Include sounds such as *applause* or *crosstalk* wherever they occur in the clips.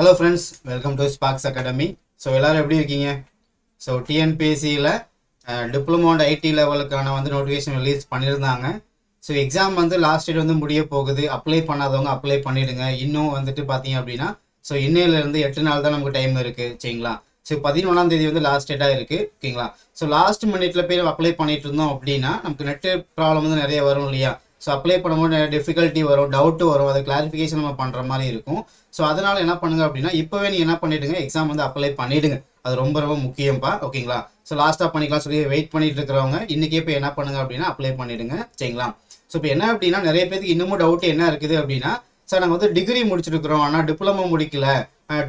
Hello friends welcome to Sparks academy so எல்லோரும் எப்படி இருக்கீங்க? ஸோ டிஎன்பிஎஸ்சியில் டிப்ளமோ அண்ட் ஐடி லெவலுக்கான வந்து நோட்டிஃபிகேஷன் ரிலீஸ் பண்ணியிருந்தாங்க. ஸோ எக்ஸாம் வந்து லாஸ்ட் டேட் வந்து முடிய போகுது. அப்ளை பண்ணாதவங்க அப்ளை பண்ணிவிடுங்க இன்னும் வந்துட்டு பார்த்தீங்க அப்படின்னா ஸோ இன்னையிலேருந்து எட்டு நாள் தான் நமக்கு டைம் இருக்குது சரிங்களா? ஸோ பதினொன்றாம் தேதி வந்து லாஸ்ட் டேட்டாக இருக்குது ஓகேங்களா? ஸோ லாஸ்ட் மினிட்ல போய் அப்ளை பண்ணிட்டு இருந்தோம் அப்படின்னா நமக்கு நெட்டு ப்ராப்ளம் வந்து நிறைய வரும் இல்லையா? ஸோ அப்ளை பண்ணும்போது நிறைய டிஃபிகல்ட்டி வரும் டவுட்டு வரும் அதை கிளாரிஃபிகேஷன் நம்ம பண்ணுற மாதிரி இருக்கும். ஸோ அதனால் என்ன பண்ணுங்க அப்படின்னா இப்போவே நீங்கள் என்ன பண்ணிவிடுங்க எக்ஸாம் வந்து அப்ளை பண்ணிவிடுங்க அது ரொம்ப ரொம்ப முக்கியம்ப்பா ஓகேங்களா? ஸோ லாஸ்ட்டாக பண்ணிக்கலாம் சொல்லி வெயிட் பண்ணிட்டு இருக்கிறவங்க இன்றைக்கே இப்போ என்ன பண்ணுங்க அப்படின்னா அப்ளை பண்ணிவிடுங்க சரிங்களா? ஸோ இப்போ என்ன அப்படின்னா நிறைய பேருக்கு இன்னமும் டவுட் என்ன இருக்குது அப்படின்னா சார் நாங்கள் வந்து டிகிரி முடிச்சிருக்கிறோம் ஆனால் டிப்ளமோ முடிக்கல.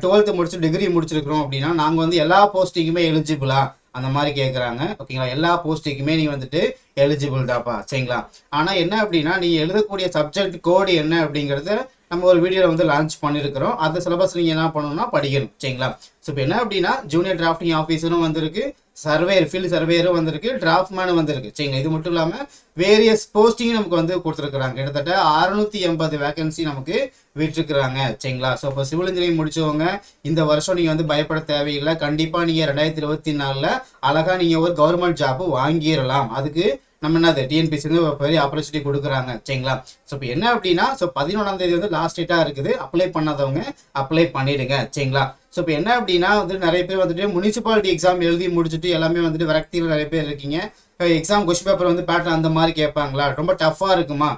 டுவெல்த்து முடிச்சு டிகிரி முடிச்சிருக்கிறோம் அப்படின்னா நாங்கள் வந்து எல்லா போஸ்டிங்குமே எலிஜிபிளா அந்த மாதிரி கேட்குறாங்க ஓகேங்களா? எல்லா போஸ்ட்டுக்குமே நீ வந்துட்டு எலிஜிபிள் தாப்பா. சரிங்களா? ஆனால் என்ன அப்படின்னா நீ எழுதக்கூடிய சப்ஜெக்ட் கோடு என்ன அப்படிங்கிறத நம்ம ஒரு வீடியோவில் வந்து லான்ச் பண்ணியிருக்கிறோம் அந்த சிலபஸ் நீங்கள் என்ன பண்ணணும்னா படிக்கணும். சரிங்களா? ஸோ இப்போ என்ன அப்படின்னா ஜூனியர் டிராஃப்டிங் ஆஃபீஸரும் வந்திருக்கு. சர்வேயர் ஃபீல்டு சர்வேயரும் வந்திருக்கு டிராஃப்ட்மேனும் வந்திருக்கு. சரிங்க இது மட்டும் இல்லாமல் வேரியஸ் போஸ்டிங்கும் நமக்கு வந்து கொடுத்துருக்குறாங்க. கிட்டத்தட்ட அறுநூத்தி எண்பது வேகன்சி நமக்கு விட்டுருக்குறாங்க. சரிங்களா? ஸோ இப்போ சிவில் இன்ஜினியரிங் முடிச்சவங்க இந்த வருஷம் நீங்கள் வந்து பயப்பட தேவையில்லை. கண்டிப்பாக நீங்கள் ரெண்டாயிரத்தி இருபத்தி நாலில் அழகாக நீங்கள் ஒரு கவர்மெண்ட் ஜாப்பு வாங்கிடலாம். அதுக்கு நம்ம என்னது டிஎன்பிசி வந்து ஒரு பெரிய ஆப்பர்ச்சுனிட்டி கொடுக்குறாங்க சரிங்களா? ஸோ இப்போ என்ன அப்படின்னா ஸோ பதினொன்றாம் தேதி வந்து லாஸ்ட் டேட்டாக இருக்குது. அப்ளை பண்ணாதவங்க அப்ளை பண்ணிடுங்க சரிங்களா? ஸோ இப்போ என்ன அப்படின்னா வந்து நிறைய பேர் வந்துட்டு முனிசிபாலிட்டி எக்ஸாம் எழுதி முடிச்சுட்டு எல்லாமே வந்துட்டு விரக்தியில் நிறைய பேர் இருக்கீங்க. எக்ஸாம் கொஸ்டின் பேப்பர் வந்து பேட்டர்ன் அந்த மாதிரி கேட்பாங்களா? ரொம்ப டஃப்பாக இருக்குமா?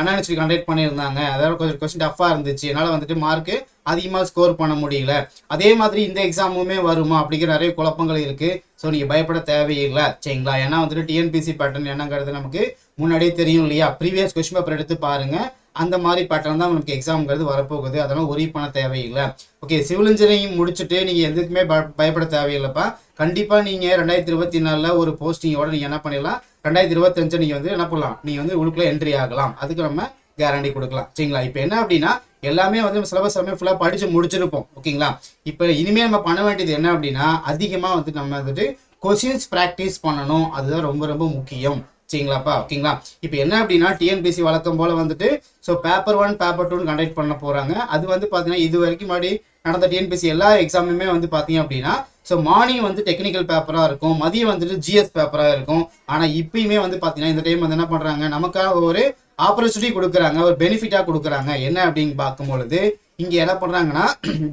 அனாலிசிட்டி கண்டக்ட் பண்ணியிருந்தாங்க. அதாவது கொஞ்சம் கொஸ்டின் டஃப்பாக இருந்துச்சு. அதனால் வந்துட்டு மார்க்கு அதிகமாக ஸ்கோர் பண்ண முடியல. அதே மாதிரி இந்த எக்ஸாமுமே வருமா அப்படிங்கிற நிறைய குழப்பங்கள் இருக்குது ஸோ நீங்கள் பயப்பட தேவையில்லை. சரிங்களா? ஏன்னா வந்துட்டு டிஎன்பிசி பேட்டர்ன் என்னங்கிறது நமக்கு முன்னாடியே தெரியும் இல்லையா? ப்ரீவியஸ் கொஸ்டின் பேப்பர் எடுத்து பாருங்கள் அந்த மாதிரி பேட்டர்ன் தான் நமக்கு எக்ஸாம்ங்கிறது வரப்போகுது. அதெல்லாம் ஒரே பண்ண தேவையில்லை. ஓகே சிவில் இன்ஜினியரிங் முடிச்சுட்டு நீங்கள் எதுக்குமே பயப்பட தேவையில்லைப்பா. கண்டிப்பாக நீங்கள் ரெண்டாயிரத்தி இருபத்தி நாலில் ஒரு போஸ்டிங்கோட நீங்கள் என்ன பண்ணிடலாம்? ரெண்டாயிரத்தி இருபத்தஞ்சு நீங்கள் வந்து என்ன பண்ணலாம்? நீங்கள் வந்து உள்ளுக்குள்ளே என்ட்ரி ஆகலாம். அதுக்கு நம்ம கேரண்டி கொடுக்கலாம். சரிங்களா? இப்போ என்ன அப்படின்னா எல்லாமே வந்து சிலபஸ் எல்லாமே ஃபுல்லாக படித்து முடிச்சிருப்போம். ஓகேங்களா? இப்போ இனிமேல் நம்ம பண்ண வேண்டியது என்ன அப்படின்னா அதிகமாக வந்து நம்ம வந்துட்டு கொஷின்ஸ் ப்ராக்டிஸ் பண்ணணும். அதுதான் ரொம்ப ரொம்ப முக்கியம். சரிங்களாப்பா? ஓகேங்களா? இப்போ என்ன அப்படின்னா டிஎன்பிசி வழக்கம் போல் வந்துட்டு ஸோ பேப்பர் ஒன் பேப்பர் டூன்னு கண்டக்ட் பண்ண போகிறாங்க அது வந்து பார்த்தீங்கன்னா இது வரைக்கும் முன்னாடி நடந்த டிஎன்பிசி எல்லா எக்ஸாமுமே வந்து பார்த்தீங்க அப்படின்னா ஸோ மார்னிங் வந்து டெக்னிக்கல் பேப்பராக இருக்கும். மதியம் வந்துட்டு ஜிஎஸ் பேப்பராக இருக்கும். ஆனால் இப்பயுமே வந்து பார்த்தீங்கன்னா இந்த டைம் வந்து என்ன பண்ணுறாங்க நமக்காக ஒரு ஆப்பர்ச்சுனிட்டி கொடுக்குறாங்க ஒரு பெனிஃபிட்டாக கொடுக்குறாங்க. என்ன அப்படின்னு பார்க்கும்பொழுது இங்கே என்ன பண்ணுறாங்கன்னா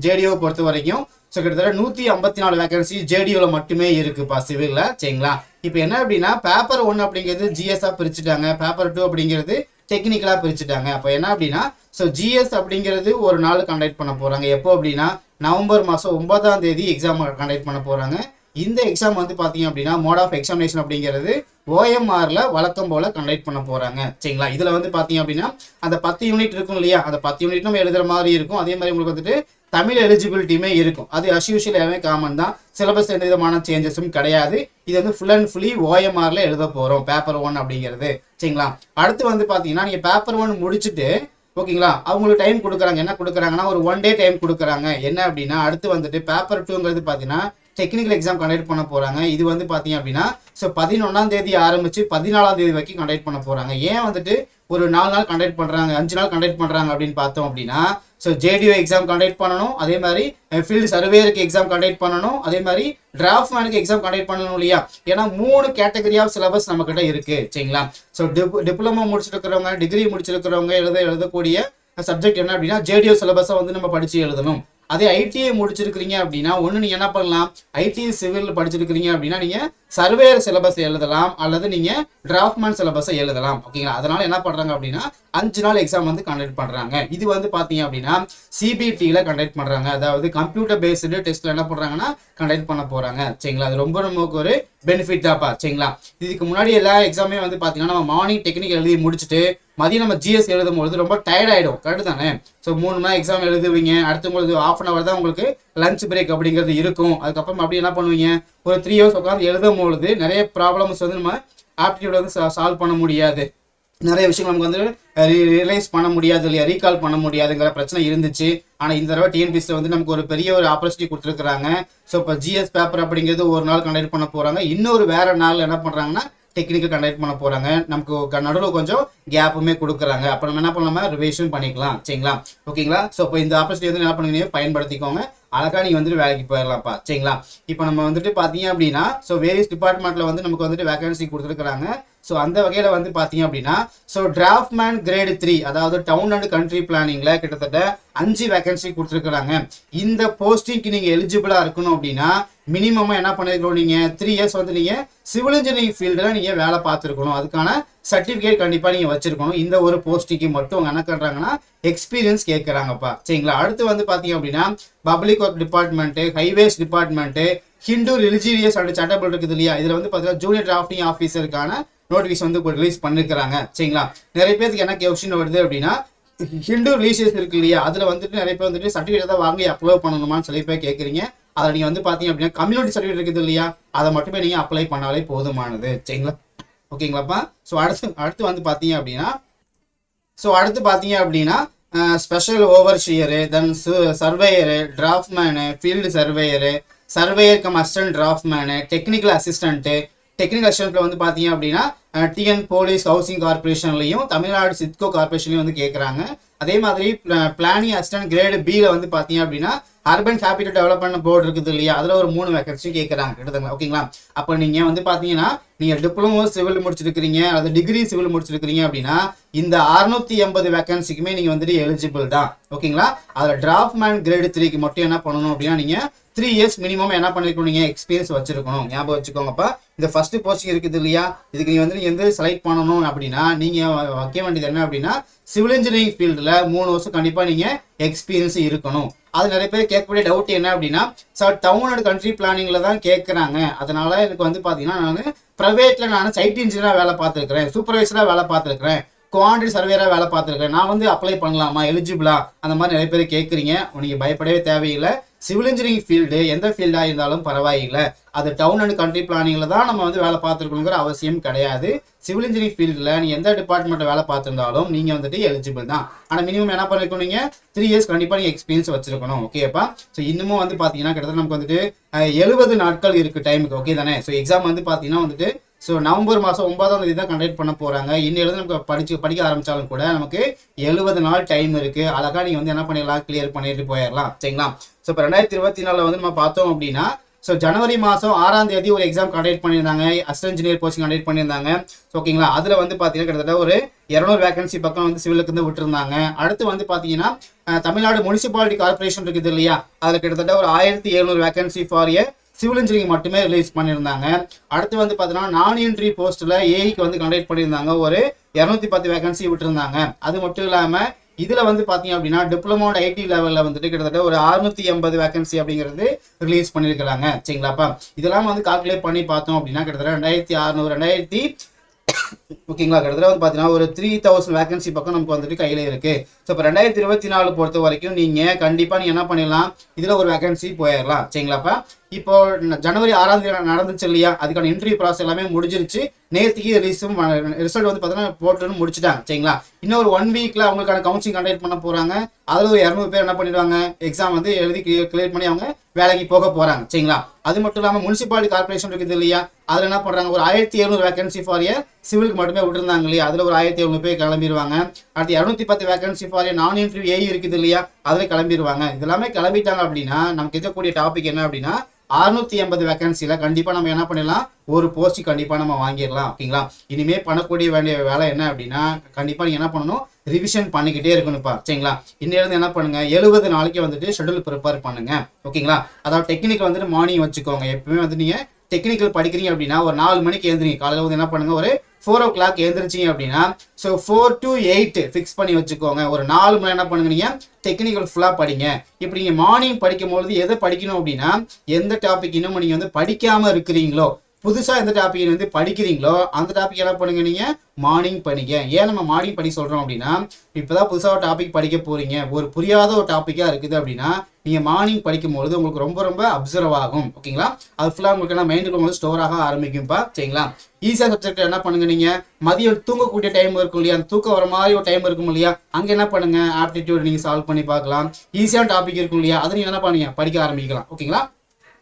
ஜேடிஓ *clears throat* பொறுத்த வரைக்கும் ஸோ கிட்டத்தட்ட நூற்றி ஐம்பத்தி நாலு வேகன்சி ஜேடிஓவில் மட்டுமே இருக்குப்பா சிவிலில் சரிங்களா? இப்போ என்ன அப்படின்னா பேப்பர் ஒன் அப்படிங்கிறது ஜிஎஸ்ஸாக பிரிச்சுட்டாங்க. பேப்பர் டூ அப்படிங்கிறது டெக்னிக்கலாக பிரிச்சுட்டாங்க. அப்போ என்ன அப்படின்னா ஸோ ஜிஎஸ் அப்படிங்கிறது ஒரு நாள் கண்டக்ட் பண்ண போகிறாங்க எப்போ அப்படின்னா நவம்பர் மாதம் ஒன்பதாம் தேதி எக்ஸாம் கண்டக்ட் பண்ண போகிறாங்க இந்த எக்ஸாம் வந்து பார்த்தீங்க அப்படின்னா மோட் ஆஃப் எக்ஸாமினேஷன் அப்படிங்கிறது ஓஎம்ஆரில் வழக்கம் போல் கண்டக்ட் பண்ண போகிறாங்க சரிங்களா? இதில் வந்து பார்த்தீங்க அப்படின்னா அந்த பத்து யூனிட் இருக்கும் இல்லையா? அந்த பத்து யூனிட் நம்ம எழுதுகிற மாதிரி இருக்கும். அதே மாதிரி உங்களுக்கு வந்துட்டு தமிழ் எலிஜிபிலிட்டியுமே இருக்கும். அது அஸ்யூஷுவல் எல்லாமே காமன் தான். சிலபஸ் எந்த விதமான சேஞ்சஸும் கிடையாது. இது வந்து ஃபுல் அண்ட் ஃபுல்லி ஓஎம்ஆரில் எழுத போகிறோம் பேப்பர் ஒன் அப்படிங்கிறது. சரிங்களா? அடுத்து வந்து பார்த்தீங்கன்னா நீங்கள் பேப்பர் ஒன் முடிச்சுட்டு ஓகேங்களா? அவங்களுக்கு டைம் கொடுக்குறாங்க. என்ன கொடுக்குறாங்கன்னா ஒரு ஒன் டே டைம் கொடுக்குறாங்க. என்ன அப்படின்னா அடுத்து வந்துட்டு பேப்பர் டூங்கிறது பார்த்தீங்கன்னா டெக்னிக்கல் எக்ஸாம் கண்டக்ட் பண்ண போகிறாங்க இது வந்து பார்த்தீங்க அப்படின்னா ஸோ பதினொன்றாம் தேதி ஆரம்பித்து பதினாலாம் தேதி வரைக்கும் கண்டக்ட் பண்ண போகிறாங்க ஏன் வந்துட்டு ஒரு நாலு நாள் கண்டக்ட் பண்ணுறாங்க அஞ்சு நாள் கண்டக்ட் பண்ணுறாங்க அப்படின்னு பார்த்தோம் அப்படின்னா ஸோ ஜேடிஓ எக்ஸாம் கண்டக்ட் பண்ணணும். அதே மாதிரி ஃபீல்டு சர்வேயருக்கு எக்ஸாம் கண்டக்ட் பண்ணணும். அதே மாதிரி டிராஃப்ட் மேனுக்கு எக்ஸாம் கண்டக்ட் பண்ணணும் இல்லையா? ஏன்னா மூணு கேட்டகரி ஆஃப் சிலபஸ் நம்மக்கிட்ட இருக்குது இருக்கு சரிங்களா? ஸோ டிப்ளமோ முடிச்சிருக்கிறவங்க டிகிரி முடிச்சிருக்கிறவங்க எழுத எழுதக்கூடிய சப்ஜெக்ட் என்ன அப்படின்னா ஜேடிஓ சிலபஸை வந்து நம்ம படித்து எழுதணும். அதே ஐடிஐ முடிச்சிருக்கிறீங்க அப்படின்னா ஒன்று நீங்கள் என்ன பண்ணலாம்? ஐடி சிவில் படிச்சிருக்கிறீங்க அப்படின்னா நீங்கள் சர்வேயர் சிலபஸ் எழுதலாம் அல்லது நீங்கள் டிராஃப்ட்மேன் சிலபஸை எழுதலாம். ஓகேங்களா அதனால என்ன பண்ணுறாங்க அப்படின்னா அஞ்சு நாள் எக்ஸாம் வந்து கண்டக்ட் பண்ணுறாங்க இது வந்து பார்த்தீங்க அப்படின்னா சிபிடியில் கண்டக்ட் பண்ணுறாங்க அதாவது கம்ப்யூட்டர் பேஸ்டு டெஸ்ட்டில் என்ன பண்ணுறாங்கன்னா கண்டக்ட் பண்ண போகிறாங்க சரிங்களா? அது ரொம்ப நமக்கு ஒரு பெனிஃபிட் தான்ப்பா. சரிங்களா? இதுக்கு முன்னாடி எல்லா எக்ஸாமே வந்து பார்த்தீங்கன்னா நம்ம மார்னிங் டெக்னிக் எழுதி முடிச்சுட்டு மதியம் நம்ம ஜிஎஸ் எழுதும் பொழுது ரொம்ப டயர்ட் ஆகிடும் கரெக்டு தானே? ஸோ மூணு மணி எக்ஸாம் எழுதுவீங்க. அடுத்த பொழுது ஆஃப் அன் அவர் தான் உங்களுக்கு லஞ்ச் பிரேக் அப்படிங்கிறது இருக்கும். அதுக்கப்புறம் அப்படி என்ன பண்ணுவீங்க? ஒரு த்ரீ ஹவர்ஸ் உட்காந்து எழுதும் பொழுது நிறைய ப்ராப்ளம்ஸ் வந்து நம்ம ஆப்டிடியூட் வந்து சால்வ் பண்ண முடியாது. நிறைய விஷயங்கள் நமக்கு வந்து ரியலைஸ் பண்ண முடியாது இல்லையா? ரீகால் பண்ண முடியாதுங்கிற பிரச்சனை இருந்துச்சு. ஆனால் இந்த தடவை டிஎன்பிசியில் வந்து நமக்கு ஒரு பெரிய ஒரு ஆப்பர்ச்சுனிட்டி கொடுத்துருக்குறாங்க. ஸோ இப்போ ஜிஎஸ் பேப்பர் அப்படிங்கிறது ஒரு நாள் கண்டக்ட் பண்ண போகிறாங்க இன்னொரு வேற நாள் என்ன பண்ணுறாங்கன்னா டெக்னிக்கல் கண்டக்ட் பண்ண போகிறாங்க நமக்கு நடுவில் கொஞ்சம் கேப்புமே கொடுக்குறாங்க. அப்போ நம்ம என்ன பண்ணலாமா? ரிவிஷன் பண்ணிக்கலாம். சரிங்களா? ஓகேங்களா ஸோ இப்போ இந்த ஆப்பர்ச்சுனிட்டி வந்து என்ன பண்ணுங்க பயன்படுத்திக்கோங்க. அழகாக நீங்க வந்துட்டு வேலைக்கு போயிடலாம்ப்பா சரிங்களா? இப்போ நம்ம வந்துட்டு பார்த்தீங்க அப்படின்னா ஸோ வேரியஸ் டிபார்ட்மெண்ட்டில் வந்து நமக்கு வந்துட்டு வேகன்சி கொடுத்துருக்குறாங்க. ஸோ அந்த வகையில் வந்து பார்த்தீங்க அப்படின்னா ஸோ டிராஃப்ட்மேன் கிரேடு த்ரீ அதாவது டவுன் அண்ட் கண்ட்ரி பிளானிங்கில் கிட்டத்தட்ட அஞ்சு வேகன்சி கொடுத்துருக்குறாங்க. இந்த போஸ்டிங்க்கு நீங்கள் எலிஜிபிளாக இருக்கணும் அப்படின்னா மினிமமாக என்ன பண்ணிருக்கணும்? நீங்கள் த்ரீ இயர்ஸ் வந்து நீங்கள் சிவில் இன்ஜினியரிங் ஃபீல்டில் நீங்கள் வேலை பார்த்துருக்கணும். அதுக்கான சர்டிஃபிகேட் கண்டிப்பாக நீங்கள் வச்சுருக்கணும். இந்த ஒரு போஸ்டிக்கு மட்டும் அவங்க என்ன பண்ணுறாங்கன்னா எக்ஸ்பீரியன்ஸ் கேட்குறாங்கப்பா சரிங்களா? அடுத்து வந்து பார்த்தீங்க அப்படின்னா public work department highways department Hindu religious and charitable இருக்குது இல்லையா? இதில் வந்து பார்த்தீங்கன்னா ஜூனியர் டிராஃப்டிங் ஆஃபீஸருக்கான நோட்டிஃபிகேஷன் வந்து ரிலீஸ் பண்ணிருக்கிறாங்க. சரிங்களா? நிறைய பேருக்கு என்ன கொஸ்டின் வருது அப்படின்னா ஹிந்து ரிலீஜியஸ் இருக்கு இல்லையா? அதில் வந்துட்டு நிறைய பேர் வந்துட்டு சர்டிஃபிகேட் தான் வாங்கி அப்லோட் பண்ணணுமான்னு சொல்லி பேர் கேட்குறீங்க அதை நீங்கள் வந்து பார்த்தீங்க அப்படின்னா கம்யூனிட்டி சர்டிஃபிகேட் இருக்குது இல்லையா? அதை மட்டுமே நீங்கள் அப்ளை பண்ணாலே போதுமானது. சரிங்களா? ஓகேங்களாப்பா ஸோ அடுத்து அடுத்து வந்து பார்த்தீங்க அப்படின்னா ஸோ அடுத்து பார்த்தீங்க அப்படின்னா special overseer then surveyor draftsman field surveyor surveyor cum assistant draftsman technical assistant technical அசிஸ்டண்ட்டில் வந்து பார்த்தீங்க அப்படின்னா டிஎன் போலீஸ் ஹவுசிங் கார்பரேஷன்லையும் தமிழ்நாடு சிட்கோ கார்பரேஷன்லையும் வந்து கேட்குறாங்க அதே மாதிரி பிளானிங் அசிஸ்டன்ட் கிரேடு பியில் வந்து பார்த்தீங்க அப்படின்னா அர்பன் கேபிட்டல் டெவலப்மெண்ட் போர்டு இருக்குது இல்லையா? அதில் ஒரு மூணு வேகன்சி கேட்குறாங்க கிட்டத்தட்ட ஓகேங்களா அப்போ நீங்கள் வந்து பார்த்தீங்கன்னா நீங்கள் டிப்ளமோ சிவில் முடிச்சிருக்கிறீங்க அல்லது டிகிரி சிவில் முடிச்சிருக்கிறீங்க அப்படின்னா இந்த அறுநூத்தி எண்பது வேக்கன்சிக்குமே நீங்கள் வந்துட்டு எலிஜிபிள் தான். ஓகேங்களா அதில் டிராஃப்ட்மேன் கிரேடு த்ரீக்கு மட்டும் என்ன பண்ணணும் அப்படின்னா நீங்கள் த்ரீ இயர்ஸ் மினிமம் என்ன பண்ணிருக்கணும்? நீங்கள் எக்ஸ்பீரியன்ஸ் வச்சிருக்கணும். ஞாபகம் வச்சுக்கோங்கப்பா. இந்த ஃபர்ஸ்ட் போஸ்டிங் இருக்குது இல்லையா? இதுக்கு நீங்கள் வந்து நீங்கள் வந்து செலக்ட் பண்ணணும் அப்படின்னா நீங்கள் வைக்க வேண்டியது என்ன அப்படின்னா சிவில் இன்ஜினியரிங் ஃபீல்டில் மூணு வருஷம் கண்டிப்பாக நீங்கள் எக்ஸ்பீரியன்ஸ் இருக்கணும். அது நிறைய பேர் கேட்கக்கூடிய டவுட் என்ன அப்படின்னா சார் டவுன் அண்ட் கண்ட்ரி பிளானிங்கில் தான் கேட்குறாங்க. அதனால எனக்கு வந்து பார்த்தீங்கன்னா நான் ப்ரைவேட்டில் நான் சைட் இன்ஜினியராக வேலை பார்த்துருக்கிறேன். சூப்பர்வைசராக வேலை பார்த்துருக்குறேன். குவான்டிட்டி சர்வேராக வேலை பார்த்துருக்கேன் நான் வந்து அப்ளை பண்ணலாமா? எலிஜிபிளா அந்த மாதிரி நிறைய பேர் கேட்குறீங்க. நீங்கள் பயப்படவே தேவையில்லை. சிவில் இன்ஜினியரிங் ஃபீல்டு எந்த ஃபீல்டாக இருந்தாலும் பரவாயில்லை. அது டவுன் அண்ட் கண்ட்ரி பிளானிங்கில் தான் நம்ம வந்து வேலை பார்த்துருக்கணுங்கிற அவசியம் கிடையாது. சிவில் இன்ஜினியரிங் ஃபீல்டில் நீங்கள் எந்த டிபார்ட்மெண்ட்டில் வேலை பார்த்துருந்தாலும் நீங்கள் வந்துட்டு எலிஜிபிள் தான். ஆனால் மினிமம் என்ன பண்ணிருக்கணும் நீங்கள் த்ரீ இயர்ஸ் கண்டிப்பாக நீங்கள் எக்ஸ்பீரியன்ஸ் வச்சிருக்கணும் ஓகேப்பா ஸோ இன்னமும் வந்து பார்த்தீங்கன்னா கிட்டத்தட்ட நமக்கு வந்துட்டு எழுபது நாட்கள் இருக்குது டைமுக்கு ஓகே தானே? ஸோ எக்ஸாம் வந்து பார்த்தீங்கன்னா வந்துட்டு ஸோ நவம்பர் மாதம் ஒன்பதாம் தேதி தான் கண்டக்ட் பண்ண போகிறாங்க இன்னிலிருந்து நமக்கு படிச்சு படிக்க ஆரம்பித்தாலும் கூட நமக்கு எழுபது நாள் டைம் இருக்குது அழகாக நீங்கள் வந்து என்ன பண்ணிடலாம்? கிளியர் பண்ணிட்டு போயிடலாம். சரிங்களா? ஸோ இப்போ ரெண்டாயிரத்தி இருபத்தி நாலில் வந்து நம்ம பார்த்தோம் அப்படின்னா ஸோ ஜனவரி மாதம் ஆறாம் தேதி ஒரு எக்ஸாம் கண்டக்ட் பண்ணியிருந்தாங்க. அசிஸ்டன்ட் இன்ஜினியர் போஸ்டிங் கண்டக்ட் பண்ணியிருந்தாங்க. ஸோ ஓகேங்களா அதில் வந்து பார்த்தீங்கன்னா கிட்டத்தட்ட ஒரு இரநூறு வேகன்சி பக்கம் வந்து சிவிலுக்கு வந்து விட்டுருந்தாங்க. அடுத்து வந்து பார்த்தீங்கன்னா தமிழ்நாடு முனிசிபாலிட்டி கார்பரேஷன் இருக்குது இல்லையா? அதில் கிட்டத்தட்ட ஒரு ஆயிரத்தி எழுநூறு vacancy for a civil engineering மட்டுமே ரிலீஸ் பண்ணியிருந்தாங்க. அடுத்து வந்து பார்த்தீங்கன்னா நான் என்ட்ரி போஸ்ட்டில் ஏஐக்கு வந்து கண்டக்ட் பண்ணியிருந்தாங்க. ஒரு இரநூத்தி பத்து வேகன்சி விட்டுருந்தாங்க. அது மட்டும் இல்லாமல் இதில் வந்து பார்த்தீங்க அப்படின்னா டிப்ளமோட ஐடி லெவலில் வந்துட்டு கிட்டத்தட்ட ஒரு அறுநூத்தி எண்பது வேகன்சி அப்படிங்கிறது ரிலீஸ் பண்ணியிருக்கிறாங்க. சரிங்களாப்பா? இதெல்லாம் வந்து கால்குலேட் பண்ணி பார்த்தோம் அப்படின்னா கிட்டத்தட்ட ரெண்டாயிரத்தி அறுநூறு ரெண்டாயிரத்தி ஓகேங்களா கிட்டத்தட்ட வந்து பார்த்தீங்கன்னா ஒரு த்ரீ தௌசண்ட் வேகன்சி பக்கம் நமக்கு வந்துட்டு கையில் இருக்கு. ஸோ இப்போ ரெண்டாயிரத்தி இருபத்தி நாலு பொறுத்த வரைக்கும் நீங்கள் கண்டிப்பாக நீங்கள் என்ன பண்ணிடலாம்? இதில் ஒரு வேகன்சி போயிடலாம். சரிங்களாப்பா இப்போ ஜனவரி ஆறாம் தேதி நடந்துச்சு இல்லையா? அதுக்கான இன்டர்வியூ ப்ராசஸ் எல்லாமே முடிஞ்சிருச்சு. நேற்றுக்கு ரிலீஸும் ரிசல்ட் வந்து பார்த்தீங்கன்னா போட்டுன்னு முடிச்சுட்டாங்க. சரிங்களா? இன்னும் ஒரு ஒன் வீக்ல அவங்களுக்கான கவுன்சிலிங் கண்டக்ட் பண்ண போறாங்க. அதில் ஒரு இரநூறு பேர் என்ன பண்ணிடுவாங்க? எக்ஸாம் வந்து எழுதி கிளியர் பண்ணி அவங்க வேலைக்கு போக போறாங்க. சரிங்களா? அது மட்டும் இல்லாமல் முனிசிபாலிட்டி கார்பரேஷன் இருக்குது இல்லையா? அதில் என்ன பண்ணுறாங்க ஒரு ஆயிரத்தி எழுநூறு வேகன்சி ஃபார் ஏ சிவிலுக்கு மட்டுமே விட்டுருந்தாங்க இல்லையா? அதில் ஒரு ஆயிரத்தி எழுநூறு பேர் கிளம்பிடுவாங்க அடுத்து இரநூத்தி பத்து வேகன்சி ஃபார் ஏ நான் இன்டர்வியூ ஏ இருக்குது இல்லையா? அதில் கிளம்பிடுவாங்க இதெல்லாமே கிளம்பிட்டாங்க அப்படின்னா நமக்கு இருக்கக்கூடிய டாபிக் என்ன அப்படின்னா அறுநூத்தி எண்பது வேகன்சியில் கண்டிப்பாக நம்ம என்ன பண்ணிடலாம்? ஒரு போஸ்ட் கண்டிப்பாக நம்ம வாங்கிடலாம் ஓகேங்களா? இனிமே பண்ணக்கூடிய வேண்டிய வேலை என்ன அப்படின்னா கண்டிப்பாக நீங்கள் என்ன பண்ணணும்? ரிவிஷன் பண்ணிக்கிட்டே இருக்கணும்ப்பா சரிங்களா? இன்னிலிருந்து என்ன பண்ணுங்க? எழுபது நாளைக்கு வந்துட்டு ஷெட்யூல் ப்ரிப்பேர் பண்ணுங்க ஓகேங்களா? அதாவது டெக்னிக்கல் வந்துட்டு மார்னிங் வச்சுக்கோங்க. எப்பவுமே வந்து நீங்கள் டெக்னிக்கல் படிக்கிறீங்க அப்படின்னா ஒரு நாலு மணிக்கு எழுந்திரிங்க. காலையில் வந்து என்ன பண்ணுங்க? ஒரு ஃபோர் ஓ கிளாக் எழுந்திரிச்சிங்க அப்படின்னா so four to eight fix பண்ணி வச்சுக்கோங்க. ஒரு நாலு மணி என்ன பண்ணுங்க நீங்கள் டெக்னிக்கல் ஃபுல்லாக படிங்க. இப்படி நீங்கள் மார்னிங் படிக்கும் பொழுது எதை படிக்கணும் அப்படின்னா எந்த டாபிக் இன்னமும் நீங்கள் வந்து படிக்காமல் இருக்கிறீங்களோ புதுசாக எந்த டாபிக் வந்து படிக்கிறீங்களோ அந்த டாபிக் என்ன பண்ணுங்க நீங்கள் மார்னிங் படிங்க. ஏன் நம்ம மார்னிங் படி சொல்கிறோம் அப்படின்னா இப்போ தான் புதுசாக ஒரு டாபிக் படிக்க போகிறீங்க ஒரு புரியாத ஒரு டாப்பிக்காக இருக்குது அப்படின்னா நீங்கள் மார்னிங் படிக்கும் பொழுது உங்களுக்கு ரொம்ப ரொம்ப அப்சர்வ் ஆகும். ஓகேங்களா? அது ஃபுல்லாக உங்களுக்கு என்ன மைண்டுக்கு உங்களுக்கு ஸ்டோர் ஆக ஆரம்பிக்கும்பா. சரிங்களா? ஈஸியாக சப்ஜெக்ட் என்ன பண்ணுங்க நீங்கள் மதியம் தூங்கக்கூடிய டைம் இருக்கும் இல்லையா? அந்த தூக்கம் வர மாதிரி ஒரு டைம் இருக்கும் இல்லையா? அங்கே என்ன பண்ணுங்க? ஆப்டிடியூட் நீங்கள் சால்வ் பண்ணி பார்க்கலாம். ஈஸியான டாபிக் இருக்கும் இல்லையா? அதை நீங்கள் என்ன பண்ணுங்க? படிக்க ஆரம்பிக்கலாம். ஓகேங்களா?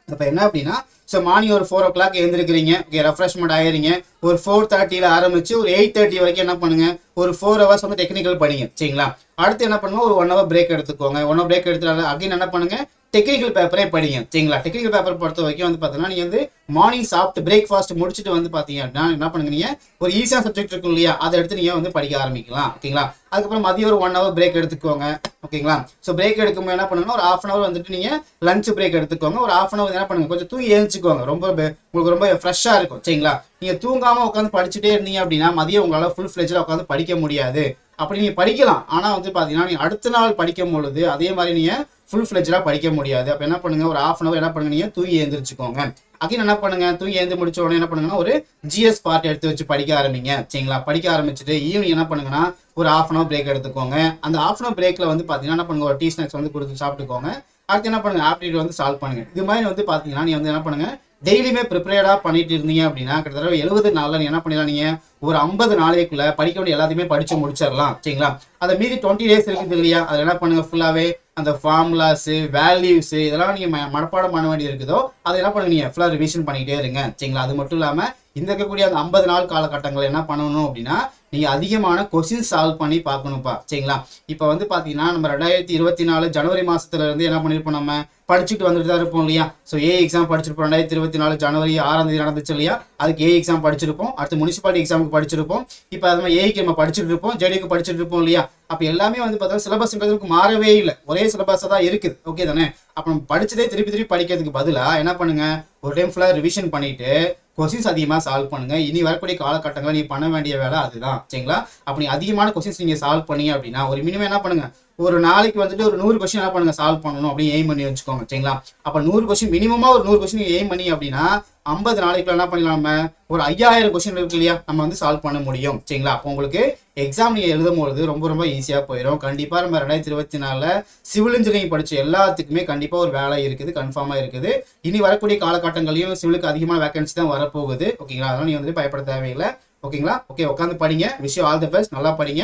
இப்போ என்ன அப்படின்னா ஸோ மார்னிங் ஒரு ஃபோர் ஓ கிளாக் எழுந்திருக்கிறீங்க. ஓகே ரெஃப்ரெஷ்மெண்ட் ஆயிருங்க ஒரு ஃபோர் தேர்ட்டியில் ஆரம்பிச்சு ஒரு எயிட் தேர்ட்டி வரைக்கும் என்ன பண்ணுங்க? ஒரு ஃபோர் ஹவர்ஸ் வந்து டெக்னிக்கல் படிங்க. சரிங்களா? அடுத்து என்ன பண்ணுங்க? ஒரு ஒன் ஹவர் பிரேக் எடுத்துக்கோங்க. ஒன் ஹவர் பிரேக் எடுத்துட்டு அகைன் என்ன பண்ணுங்க? டெக்னிக்கல் பேப்பரே படிங்க. சரிங்களா? டெக்னிக்கல் பேப்பர் பொறுத்த வரைக்கும் வந்து பார்த்தீங்கன்னா நீங்கள் வந்து மார்னிங் சாப்பிட்டு பிரேக்ஃபாஸ்ட் முடிச்சுட்டு வந்து பார்த்தீங்க அப்படின்னா என்ன பண்ணுங்க நீங்கள் ஒரு ஈஸியாக சப்ஜெக்ட் இருக்கும் இல்லையா? அதை எடுத்து நீங்கள் வந்து படிக்க ஆரம்பிக்கலாம். ஓகேங்களா? அதுக்கப்புறம் மதியம் ஒரு ஒன் ஹவர் பிரேக் எடுத்துக்கோங்க. ஓகேங்களா? ஸோ பிரேக் எடுக்கும்போது என்ன பண்ணணும் ஒரு ஹாஃப் அன் ஹவர் வந்துட்டு நீங்கள் லஞ்ச் பிரேக் எடுத்துக்கோங்க. ஒரு ஹாஃப் அன் ஹவர் என்ன பண்ணுங்க? கொஞ்சம் தூங்கி எழுந்துச்சுக்கோங்க ரொம்ப உங்களுக்கு ரொம்ப ஃப்ரெஷ்ஷாக இருக்கும். சரிங்களா? நீங்கள் தூங்காமல் உட்காந்து படிச்சுட்டே இருந்தீங்க அப்படின்னா மதியம் உங்களால் ஃபுல் ஃப்ளெஜில் உட்காந்து படிக்க முடியாது. அப்படி நீங்கள் படிக்கலாம். ஆனால் வந்து பார்த்தீங்கன்னா நீங்கள் அடுத்த நாள் படிக்கும் பொழுது அதே மாதிரி நீங்கள் ஃபுல் ஃப்ளெஜாக படிக்க முடியாது. அப்போ என்ன பண்ணுங்க? ஒரு ஹாஃப் அன் அவர் என்ன பண்ணுங்க? நீங்கள் தூங்கி எழுந்திரிச்சுக்கோங்க. அகைன் என்ன பண்ணுங்க? தூங்கி எழுந்து முடிச்ச உடனே என்ன பண்ணுங்கன்னா ஒரு ஜிஎஸ் பார்ட் எடுத்து வச்சு படிக்க ஆரம்பிங்க. சரிங்களா? படிக்க ஆரம்பிச்சுட்டு ஈவினிங் என்ன பண்ணுங்கன்னா ஒரு ஹாஃப் அன் அவர் பிரேக் எடுத்துக்கோங்க. அந்த ஆஃப் அன் அவர் பிரேக்ல வந்து பார்த்தீங்கன்னா என்ன பண்ணுங்க? ஒரு டீ ஸ்நாக்ஸ் வந்து கொடுத்து சாப்பிட்டுக்கோங்க. அடுத்து என்ன பண்ணுங்க? ஆப்டிடியூட் வந்து சால்வ் பண்ணுங்க. இது மாதிரி வந்து பார்த்தீங்கன்னா நீ வந்து என்ன பண்ணுங்க? டெய்லியுமே ப்ரிப்பேர்டாக பண்ணிட்டு இருந்தீங்க அப்படின்னா கிட்டத்தட்ட எழுபது நாளில் நீ என்ன பண்ணிடலாம் நீங்கள் ஒரு ஐம்பது நாளைக்குள்ள படிக்க வேண்டிய எல்லாத்தையுமே படிச்சு முடிச்சிடலாம். சரிங்களா? அதை மீதி டுவெண்ட்டி டேஸ் இருக்குது இல்லையா? அதில் என்ன பண்ணுங்க? ஃபுல்லாகவே அந்த ஃபார்முலாஸு வேல்யூஸு இதெல்லாம் நீங்கள் மனப்பாடம் பண்ண வேண்டியது இருக்குதோ அதை என்ன பண்ணுங்க நீங்கள் ஃபுல்லாக ரிவிஷன் பண்ணிக்கிட்டே இருங்க. சரிங்களா? அது மட்டும் இல்லாமல் இந்த இருக்கக்கூடிய அந்த ஐம்பது நாள் காலகட்டங்கள் என்ன பண்ணணும் அப்படின்னா நீங்கள் அதிகமான கொஸ்டின் சால்வ் பண்ணி பார்க்கணும்ப்பா. சரிங்களா? இப்போ வந்து பார்த்தீங்கன்னா நம்ம ரெண்டாயிரத்தி இருபத்தி நாலு ஜனவரி மாதத்துலேருந்து என்ன பண்ணியிருப்போம் நம்ம? படிச்சுட்டு வந்துட்டு தான் இருப்போம் இல்லையா? ஸோ ஏ எக்ஸாம் படிச்சிருப்போம். ரெண்டாயிரத்தி இருபத்தி நாலு ஜனவரி ஆறாம் தேதி நடந்துச்சு இல்லையா? அதுக்கு ஏ எக்ஸாம் படிச்சிருப்போம். அடுத்து முனிசிபாலிட்டி எக்ஸாமுக்கு படிச்சிருப்போம். இப்போ அது மாதிரி ஏக்கு நம்ம படிச்சுட்டு இருப்போம். ஜேடிக்கு படிச்சுட்டு இருப்போம் இல்லையா? அப்போ எல்லாமே வந்து பார்த்தோன்னா சிலபஸ்ங்கிறதுக்கு மாறவே இல்லை. ஒரே சிலபஸாக தான் இருக்குது. ஓகே தானே? அப்போ நம்ம படிச்சதே திருப்பி திருப்பி படிக்கிறதுக்கு பதிலாக என்ன பண்ணுங்க? ஒரு டைம் ஃபுல்லாக ரிவிஷன் பண்ணிட்டு கொஸ்டின்ஸ் அதிகமாக சால்வ் பண்ணுங்க. இனி வரக்கூடிய காலகட்டங்களில் நீ பண்ண வேண்டிய வேலை அதுதான். சரிங்களா? அப்படி அதிகமான கொஸ்டின்ஸ் நீங்கள் சால்வ் பண்ணீங்க அப்படின்னா ஒரு மினிமம் என்ன பண்ணுங்க? ஒரு நாளைக்கு வந்துட்டு ஒரு நூறு கொஸ்டின் என்ன பண்ணுங்க? சால்வ் பண்ணணும் அப்படின்னு எய்ம் பண்ணி வச்சுக்கோங்க. சரிங்களா? அப்போ நூறு கொஸ்டின் மினிமமாக ஒரு நூறு கொஸ்டின் எய்ம் பண்ணி அப்படின்னா ஐம்பது நாளைக்குள்ள என்ன பண்ணலாம் நம்ம ஒரு ஐயாயிரம் கொஸ்டின் இருக்கு இல்லையா? நம்ம வந்து சால்வ் பண்ண முடியும். சரிங்களா? அப்போ உங்களுக்கு எக்ஸாம் நீங்கள் எழுதும் பொழுது ரொம்ப ரொம்ப ஈஸியாக போயிடும் கண்டிப்பாக நம்ம ரெண்டாயிரத்தி இருபத்தி நாலில் சிவில் இன்ஜினியரிங் படித்த எல்லாத்துக்குமே கண்டிப்பாக ஒரு வேலை இருக்குது கன்ஃபார்மாக இருக்குது. இனி வரக்கூடிய காலகட்டங்களையும் சிவிலுக்கு அதிகமான வேகன்சி தான் வரப்போகுது. ஓகேங்களா? அதனால் நீ வந்து பயப்பட தேவையில்லை. ஓகேங்களா? ஓகே உட்காந்து படிங்க. விஷயம் ஆல் த பெஸ்ட் நல்லா படிங்க.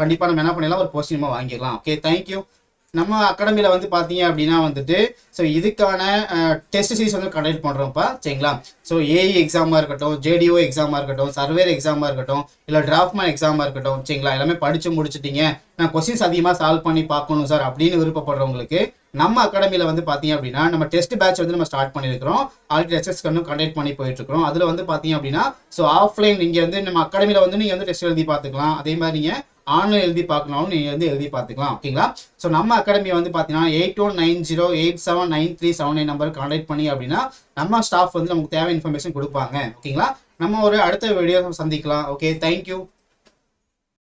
கண்டிப்பாக நம்ம என்ன பண்ணிடலாம் ஒரு போஸ்டிங் வாங்கிக்கலாம் வாங்கிடலாம். ஓகே தேங்க்யூ நம்ம அகாடமியில் வந்து பார்த்தீங்க அப்படின்னா வந்துட்டு ஸோ இதுக்கான டெஸ்ட் சீரிஸ் வந்து கண்டக்ட் பண்ணுறோம்ப்பா சரிங்களா? ஸோ ஏஇ எக்ஸாமாக இருக்கட்டும் ஜேடிஓ எக்ஸாமாக இருக்கட்டும் சர்வேர் எக்ஸாமாக இருக்கட்டும் இல்லை டிராஃப்ட்மேன் எக்ஸாமாக இருக்கட்டும் சரிங்களா? எல்லாமே படித்து முடிச்சிட்டீங்க. நான் கொஸ்டின்ஸ் அதிகமாக சால்வ் பண்ணி பார்க்கணும் சார் அப்படின்னு விருப்பப்படுறவங்களுக்கு நம்ம அகாடமியில் வந்து பார்த்தீங்க அப்படின்னா நம்ம டெஸ்ட் பேட்ச் வந்து நம்ம ஸ்டார்ட் பண்ணியிருக்கிறோம். ஆல்ரெடி டெஸ்ட் கண்ணும் கண்டக்ட் பண்ணி போயிட்டு இருக்கிறோம் அதில் வந்து பார்த்தீங்க அப்படின்னா ஸோ ஆஃப்லைன் நீங்கள் வந்து நம்ம அகாடமியில் வந்து நீங்கள் வந்து டெஸ்ட் எழுதி பார்த்துக்கலாம். அதே மாதிரி நீங்கள் ஆன்லைன் எழுதி பார்க்கணும் நீங்கள் வந்து எழுதி பார்த்துக்கலாம் ஓகேங்களா ஸோ நம்ம அகாடமி வந்து பார்த்தீங்கன்னா eight one nine zero eight seven nine three seven nine number contact பண்ணி அப்படின்னா நம்ம ஸ்டாஃப் வந்து நமக்கு தேவை இன்ஃபர்மேஷன் கொடுப்பாங்க ஓகேங்களா நம்ம ஒரு அடுத்த வீடியோ சந்திக்கலாம் ஓகே தேங்க்யூ